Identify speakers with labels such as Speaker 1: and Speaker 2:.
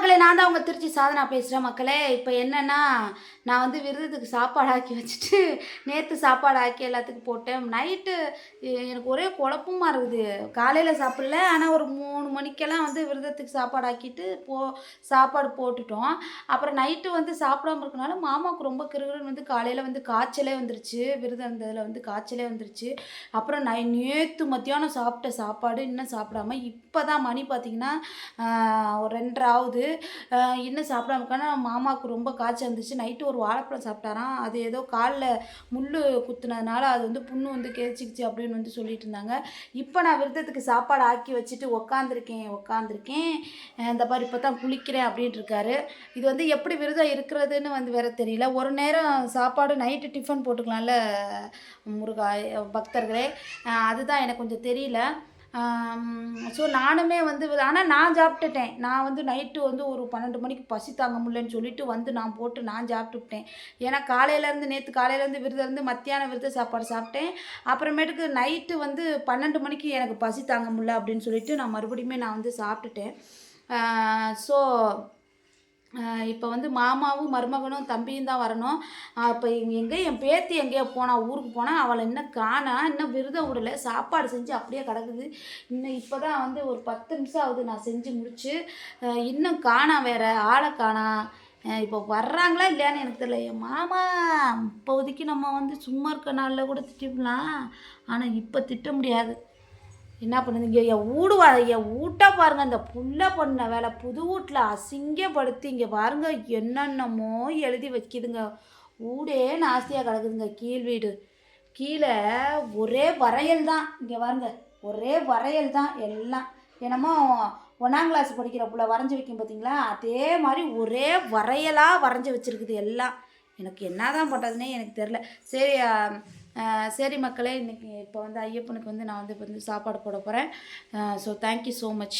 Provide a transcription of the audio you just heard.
Speaker 1: மக்களே நான் தான் உங்கள் திருச்சி சாதனா பேசுகிறேன் மக்களே. இப்போ என்னென்னா நான் வந்து விருதுக்கு சாப்பாடு ஆக்கி வச்சுட்டு நேற்று சாப்பாடு ஆக்கி எல்லாத்துக்கும் போட்டேன். நைட்டு எனக்கு ஒரே குழப்பமாக இருக்குது. காலையில் சாப்பிடல ஆனால் ஒரு மூணு மணிக்கெல்லாம் வந்து விரதத்துக்கு சாப்பாடு ஆக்கிட்டு போ சாப்பாடு போட்டுட்டோம். அப்புறம் நைட்டு வந்து சாப்பிடாம இருக்கனால மாமாவுக்கு ரொம்ப கிருகிருன்னு வந்து காலையில் வந்து காய்ச்சலே வந்துருச்சு. விரதம் இருந்ததில் வந்து காய்ச்சலே வந்துருச்சு. அப்புறம் நை நேற்று மத்தியானம் சாப்பிட்ட சாப்பாடு இன்னும் சாப்பிடாம இப்போ தான் மணி பார்த்திங்கன்னா ஒரு ரெண்டரை ஆகுது. இன்னும் சாப்பிடாம இருக்கானா? மாமாவுக்கு ரொம்ப காய்ச்சல் இருந்துச்சு நைட்டு ஒரு வாழைப்பழம் சாப்பிட்டாராம். அது ஏதோ காலில் முள் குத்துனதுனால அது வந்து புண்ணு வந்து கேச்சிக்கிச்சு அப்படின்னு வந்து சொல்லிட்டு இருந்தாங்க. இப்போ நான் விரதத்துக்கு சாப்பாடு ஆக்கி வச்சுட்டு உக்காந்துருக்கேன். உட்காந்துருக்கேன் இந்த மாதிரி இப்போ தான் குளிக்கிறேன் அப்படின்ட்டு இருக்காரு இது வந்து எப்படி விரதம் இருக்கிறதுன்னு வந்து வேற தெரியல. ஒரு நேரம் சாப்பாடு நைட்டு டிஃபன் போட்டுக்கலாம்ல முருகா பக்தர்களே. அதுதான் எனக்கு கொஞ்சம் தெரியல. ஸோ நானுமே வந்து ஆனால் நான் சாப்பிட்டுட்டேன். நான் வந்து நைட்டு வந்து ஒரு பன்னெண்டு மணிக்கு பசி தாங்க முடியலன்னு சொல்லிட்டு வந்து நான் போட்டு நான் சாப்பிட்டுட்டேன். ஏன்னா காலையிலேருந்து நேற்று காலையிலேருந்து விருதுலேருந்து இருந்து மத்தியானம் சாப்பாடு சாப்பிட்டேன். அப்புறமேட்டுக்கு நைட்டு வந்து பன்னெண்டு மணிக்கு எனக்கு பசி தாங்க முடியல அப்படின்னு சொல்லிட்டு நான் மறுபடியுமே நான் வந்து சாப்பிட்டுட்டேன். ஸோ இப்போ வந்து மாமாவும் மருமகனும் தம்பியும் தான் வரணும். இப்போ எங்கே என் பேத்தி எங்கேயோ போனால் ஊருக்கு போனால் அவளை இன்னும் காணா இன்னும் விருதம் விடலை சாப்பாடு செஞ்சு அப்படியே கிடக்குது. இன்னும் இப்போ தான் வந்து ஒரு பத்து நிமிஷம் ஆகுது நான் செஞ்சு முடிச்சு. இன்னும் காணா வேற ஆளை காணா. இப்போ வர்றாங்களா இல்லையான்னு எனக்கு தெரியல. என் மாமா இப்போதைக்கு நம்ம வந்து சும்மா இருக்க நாளில் கூட திட்டிடலாம். ஆனால் இப்போ திட்ட முடியாது. என்ன பண்ணுதுங்க என் வீடு வா என் வீட்டை பாருங்க இந்த புள்ள பண்ண வேலை. புது வீட்டில் அசிங்கப்படுத்தி இங்கே பாருங்க என்னென்னமோ எழுதி வைக்கிதுங்க. ஊடே நாஸ்தியாக கிடக்குதுங்க கீழ் வீடு. கீழே ஒரே வரையல் தான். இங்கே பாருங்க ஒரே வரையல் தான் எல்லாம். என்னமோ ஒன்றாம் கிளாஸ் படிக்கிற புள்ள வரைஞ்சி வைக்கும் பார்த்தீங்களா அதே மாதிரி ஒரே வரையலாக வரைஞ்சி வச்சிருக்குது எல்லாம். எனக்கு என்ன தான் பண்ணுறதுனே எனக்கு தெரில சரி சரி மக்களே இன்றைக்கி இப்போ வந்து ஐயப்பனுக்கு வந்து நான் வந்து இப்போ வந்து சாப்பாடு போட போகிறேன் ஸோ தேங்க்யூ ஸோ மச்